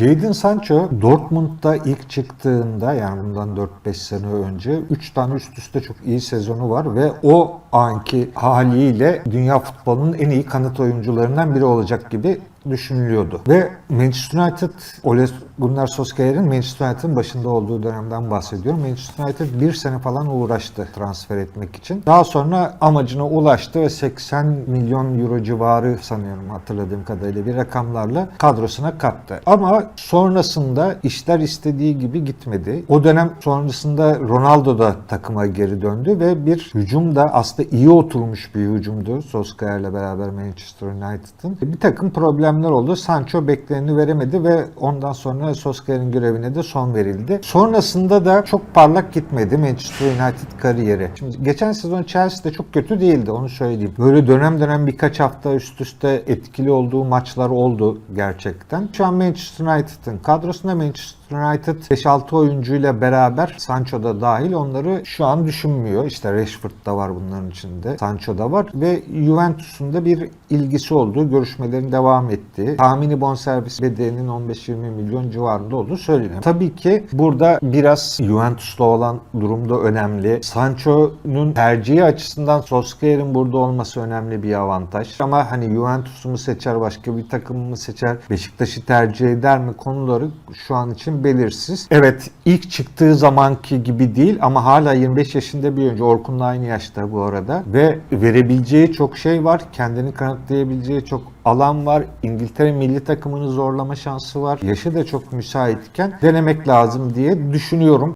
Jadon Sancho Dortmund'da ilk çıktığında yani bundan 4-5 sene önce 3 tane üst üste çok iyi sezonu var ve o anki haliyle dünya futbolunun en iyi kanat oyuncularından biri olacak gibi düşünülüyordu. Ve Manchester United, Ole Gunnar Solskjaer'in Manchester United'ın başında olduğu dönemden bahsediyorum. Manchester United bir sene falan uğraştı transfer etmek için. Daha sonra amacına ulaştı ve 80 milyon euro civarı sanıyorum hatırladığım kadarıyla bir rakamlarla kadrosuna kattı. Ama sonrasında işler istediği gibi gitmedi. O dönem sonrasında Ronaldo da takıma geri döndü ve bir hücum da aslında iyi oturmuş bir hücumdu Solskjaer'le beraber Manchester United'ın. Bir takım problemler oldu. Sancho bekleneni veremedi ve ondan sonra Solskjaer'in görevine de son verildi. Sonrasında da çok parlak gitmedi Manchester United kariyeri. Şimdi geçen sezon Chelsea'de çok kötü değildi onu söyleyeyim. Böyle dönem dönem birkaç hafta üst üste etkili olduğu maçlar oldu gerçekten. Şu an Manchester United'ın kadrosunda Manchester United 5-6 oyuncuyla beraber Sancho da dahil onları şu an düşünmüyor. İşte Rashford da var bunların içinde. Sancho da var ve Juventus'un da bir ilgisi olduğu görüşmelerin devam ettiği. Tahmini bonservis bedelinin 15-20 milyon civarında olduğu söyleniyor. Tabii ki burada biraz Juventus'la olan durumda önemli. Sancho'nun tercihi açısından Solskjaer'in burada olması önemli bir avantaj. Ama hani Juventus'u mu seçer, başka bir takımı mı seçer, Beşiktaş'ı tercih eder mi konuları şu an için belirsiz. Evet ilk çıktığı zamanki gibi değil ama hala 25 yaşında bir oyuncu. Orkun'la aynı yaşta bu arada. Ve verebileceği çok şey var. Kendini kanıtlayabileceği çok alan var. İngiltere milli takımını zorlama şansı var. Yaşı da çok müsaitken denemek lazım diye düşünüyorum.